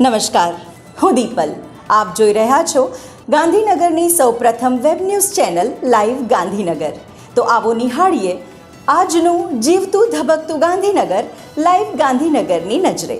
નમસ્કાર. હું દીપલ. આપ જોઈ રહ્યા છો ગાંધીનગરની સૌપ્રથમ web news channel live Gandhinagar. તો આવો નિહાળીએ આજનું જીવતું ધબકતું ગાંધીનગર લાઈવ ગાંધીનગરની નજરે.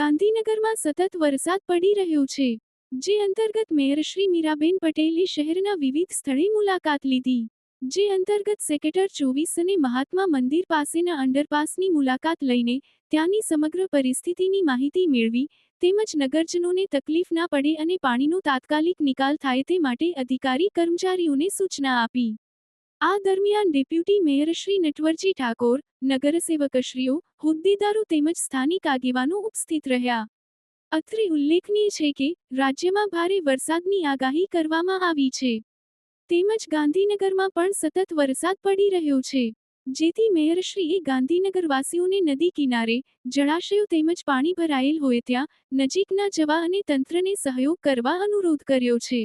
ગાંધીનગરમાં સતત વરસાદ પડી રહ્યો છે, જે અંતર્ગત મેયર શ્રી મીરાબેન પટેલે શહેરના વિવિધ સ્થળે મુલાકાત લીધી. જે અંતર્ગત સેક્ટર ચોવીસ અને મહાત્મા મંદિર પાસેના અંડરપાસની મુલાકાત લઈને ત્યાંની સમગ્ર પરિસ્થિતિની માહિતી મેળવી તેમજ નગરજનોને તકલીફ ના પડે અને પાણીનો તાત્કાલિક નિકાલ થાય તે માટે અધિકારી કર્મચારીઓને સૂચના આપી. આ દરમિયાન ડેપ્યુટી મેયર શ્રી નટવરજી ઠાકોર, નગરસેવકશ્રીઓ, હોદ્દેદારો તેમજ સ્થાનિક આગેવાનો ઉપસ્થિત રહ્યા. અત્રે ઉલ્લેખનીય છે કે, રાજ્યમાં ભારે વરસાદની આગાહી કરવામાં આવી છે. તેમજ ગાંધીનગરમાં પણ સતત વરસાદ પડી રહ્યો છે. જેથી મેયરશ્રીએ ગાંધીનગરવાસીઓને નદી કિનારે, જળાશયો તેમજ પાણી ભરાયેલ હોય ત્યાં, નજીકના જવા અને તંત્રને સહયોગ કરવા અનુરોધ કર્યો છે.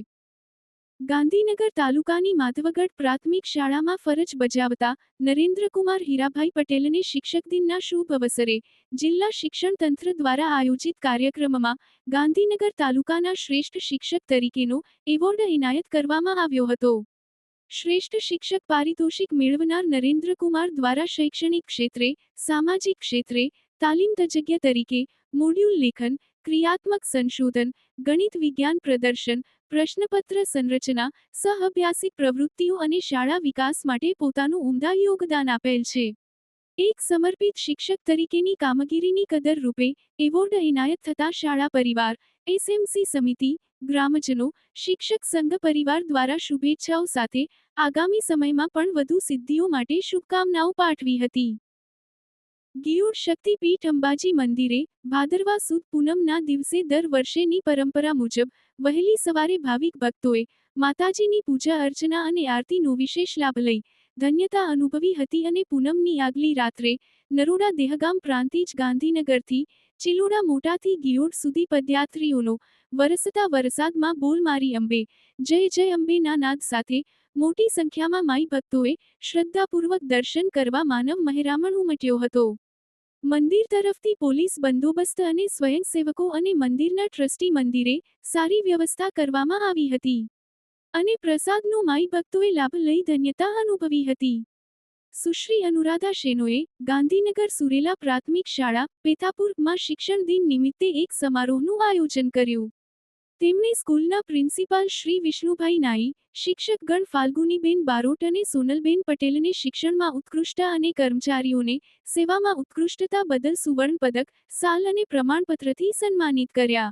ગાંધીનગર તાલુકાની માધવગઢ પ્રાથમિક શાળામાં ફરજ બજાવતા નરેન્દ્રકુમાર હીરાભાઈ પટેલને શિક્ષક દિનના શુભ અવસરે, જિલ્લા શિક્ષણ તંત્ર દ્વારા આયોજિત કાર્યક્રમમાં ગાંધીનગર તાલુકાના શ્રેષ્ઠ શિક્ષક તરીકેનો એવોર્ડ એનાયત કરવામાં આવ્યો હતો. શ્રેષ્ઠ શિક્ષક પારિતોષિક મેળવનાર નરેન્દ્રકુમાર દ્વારા શૈક્ષણિક ક્ષેત્રે, સામાજિક ક્ષેત્રે, તાલીમ તજજ્ઞ તરીકે મોડ્યુલ લેખન, ક્રિયાત્મક સંશોધન, ગણિત વિજ્ઞાન પ્રદર્શન, પ્રશ્નપત્ર સંરચના, સહઅભ્યાસિક પ્રવૃત્તિઓ અને શાળા વિકાસ માટે પોતાનું ઉમદા યોગદાન આપેલ છે. એક સમર્પિત શિક્ષક તરીકેની કામગીરીની કદર રૂપે એવોર્ડ એનાયત થતા શાળા પરિવાર, એસએમસી સમિતિ, ગ્રામજનો, શિક્ષક સંઘ પરિવાર દ્વારા શુભેચ્છાઓ સાથે આગામી સમયમાં પણ વધુ સિદ્ધિઓ માટે શુભકામનાઓ પાઠવી હતી. ગિયોડ શક્તિપીઠ અંબાજી મંદિરે ભાદરવા સુદ પૂનમના દિવસે દર વર્ષેની પરંપરા મુજબ વહેલી સવારે ભાવિક ભક્તોએ માતાજીની પૂજા અર્ચના અને આરતીનો વિશેષ લાભ લઈ ધન્યતા અનુભવી હતી અને પૂનમની આગલી રાત્રે નરોડા દેહગામ પ્રાંતિજ ગાંધીનગરથી ચિલોડા મોટાથી ગિયોડ સુધી પદયાત્રીઓનો વરસતા વરસાદમાં બોલ મારી અંબે, જય જય અંબેના નાદ સાથે મોટી સંખ્યામાં માઈ ભક્તોએ શ્રદ્ધાપૂર્વક દર્શન કરવા માનવ મહેરામણ ઉમટ્યો હતો. મંદિર તરફથી પોલીસ બંદોબસ્ત અને સ્વયંસેવકો અને મંદિરના ટ્રસ્ટી મંદિરે સારી વ્યવસ્થા કરવામાં આવી હતી. અને પ્રસાદનો માઈ ભક્તોએ લાભ લઈ ધન્યતા અનુભવી હતી. સુશ્રી અનુરાધા શેનોએ ગાંધીનગર સુરેલા પ્રાથમિક શાળા પેથાપુરમાં શિક્ષણ દિન નિમિત્તે એક સમારોહનું આયોજન કર્યું. તેમણે સ્કૂલના પ્રિન્સિપાલ શ્રી વિષ્ણુભાઈ નાઈ, શિક્ષકગણ ફાલ્ગુનીબેન બારોટ અને સોનલબેન પટેલને શિક્ષણમાં ઉત્કૃષ્ટતા અને કર્મચારીઓને સેવામાં ઉત્કૃષ્ટતા બદલ સુવર્ણ પદક, સાલ અને પ્રમાણપત્રથી સન્માનિત કર્યા.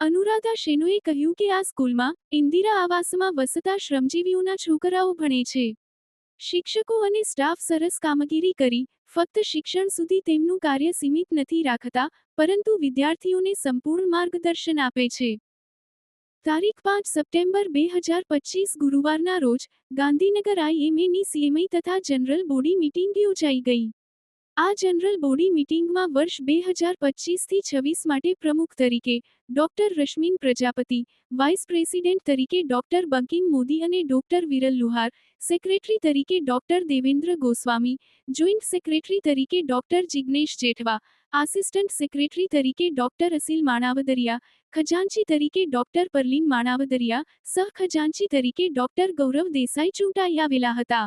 અનુરાધા શેનોએ કહ્યું કે આ સ્કૂલમાં ઇન્દિરા આવાસમાં વસતા શ્રમજીવીઓના છોકરાઓ ભણે છે. શિક્ષકો અને સ્ટાફ સરસ કામગીરી કરી, ફક્ત શિક્ષણ સુધી તેમનું કાર્ય સીમિત નથી રાખતા, પરંતુ વિદ્યાર્થીઓને સંપૂર્ણ માર્ગદર્શન આપે છે. તારીખ પાંચ સપ્ટેમ્બર બે હજાર પચીસ ગુરુવારના રોજ ગાંધીનગર આઈએમએની સીએમઈ તથા જનરલ બોડી મિટિંગ યોજાઈ ગઈ. આ જનરલ બોડી મીટિંગમાં વર્ષ બે હજાર પચીસથી છવ્વીસ માટે પ્રમુખ તરીકે doctor Rashmin Prajapati, vice president તરીકે ડોક્ટર બંકિમ મોદી અને ડોક્ટર વિરલ લુહાર, સેક્રેટરી તરીકે doctor Devendra Goswami, joint secretary તરીકે doctor Jignesh Jethva, assistant secretary તરીકે ડોક્ટર અસિલ માણાવદરિયા, ખજાનચી તરીકે ડોક્ટર પરલીન માણાવદરિયા, સહ ખજાનચી તરીકે ડોક્ટર ગૌરવ દેસાઈ ચૂંટાઈ આવેલા હતા.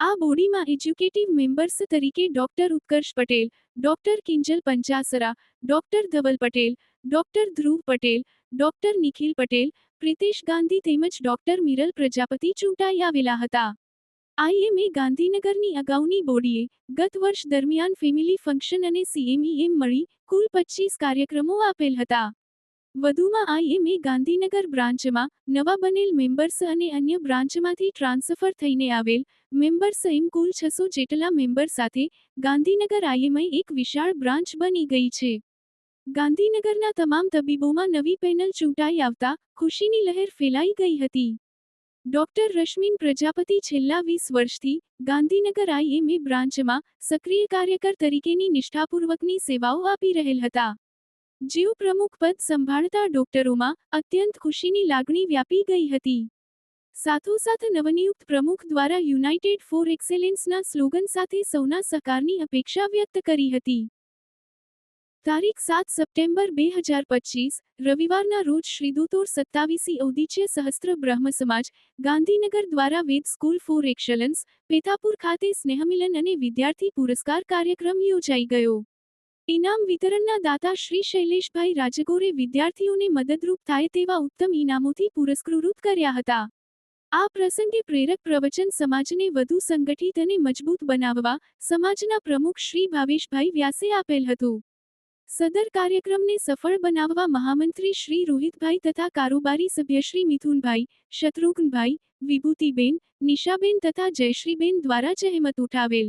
આ બોડીમાં એજ્યુકેટિવ મેમ્બર્સ તરીકે doctor Utkarsh Patel, doctor Kinjal Panchasara, doctor Dhaval Patel, doctor Dhruv Patel, doctor Nikhil Patel, Pritesh Gandhi તેમજ ડોક્ટર મિરલ પ્રજાપતિ ચૂંટાઈ આવેલા હતા. આઈએમએ ગાંધીનગરની અગાઉની બોડીએ ગત વર્ષ દરમિયાન ફેમિલી ફંક્શન અને સીએમઈએમ મળી કુલ પચીસ કાર્યક્રમો આપેલ હતા. વધુમાં આઈએમએ ગાંધીનગર બ્રાન્ચમાં નવા બનેલ મેમ્બર્સ અને અન્ય બ્રાન્ચમાંથી ટ્રાન્સફર થઈને આવેલ મેમ્બર્સ એમ કુલ છસો જેટલા મેમ્બર સાથે ગાંધીનગર આઈએમઆઈ એક વિશાળ બ્રાન્ચ બની ગઈ છે. ગાંધીનગરના તમામ તબીબોમાં નવી પેનલ ચૂંટાઈ આવતા ખુશીની લહેર ફેલાઈ ગઈ હતી. ડોક્ટર રશ્મિન પ્રજાપતિ છેલ્લા વીસ વર્ષથી ગાંધીનગર આઈએમએ બ્રાન્ચમાં સક્રિય કાર્યકર તરીકેની નિષ્ઠાપૂર્વકની સેવાઓ આપી રહેલ હતા. જેઓ પ્રમુખ પદ સંભાળતા ડોક્ટરોમાં અત્યંત ખુશીની લાગણી વ્યાપી ગઈ હતી. સાથોસાથ નવનિયુક્ત પ્રમુખ દ્વારા યુનાઇટેડ ફોર એક્સેલેન્સના સ્લોગન સાથે સૌના સહકારની અપેક્ષા વ્યક્ત કરી હતી. તારીખ સાત સપ્ટેમ્બર બે હજાર પચીસ, રવિવારના રોજ શ્રીદૂતોર સત્તાવીસી ઔદિચ્ય સહસ્ત્ર બ્રહ્મ સમાજ, ગાંધીનગર દ્વારા Ved school for excellence, Pethapur ખાતે સ્નેહમિલન અને વિદ્યાર્થી પુરસ્કાર કાર્યક્રમ યોજાઈ ગયો. ઇનામ વિતરણના દાતા શ્રી શૈલેષભાઈ રાજગોરે વિદ્યાર્થીઓને મદદરૂપ થાય તેવા ઉત્તમ ઇનામોથી પુરસ્કૃત કર્યા હતા. આ પ્રસંગે પ્રેરક પ્રવચન સમાજને વધુ સંગઠિત અને મજબૂત બનાવવા સમાજના પ્રમુખ શ્રી ભાવેશભાઈ વ્યાસે આપેલ હતું. સદર કાર્યક્રમને સફળ બનાવવા મહામંત્રી શ્રી રોહિતભાઈ તથા કારોબારી સભ્ય શ્રી મિથુનભાઈ, શત્રુઘ્નભાઈ, વિભૂતિબેન, નિશાબેન તથા જયશ્રીબેન દ્વારા જહેમત ઉઠાવેલ.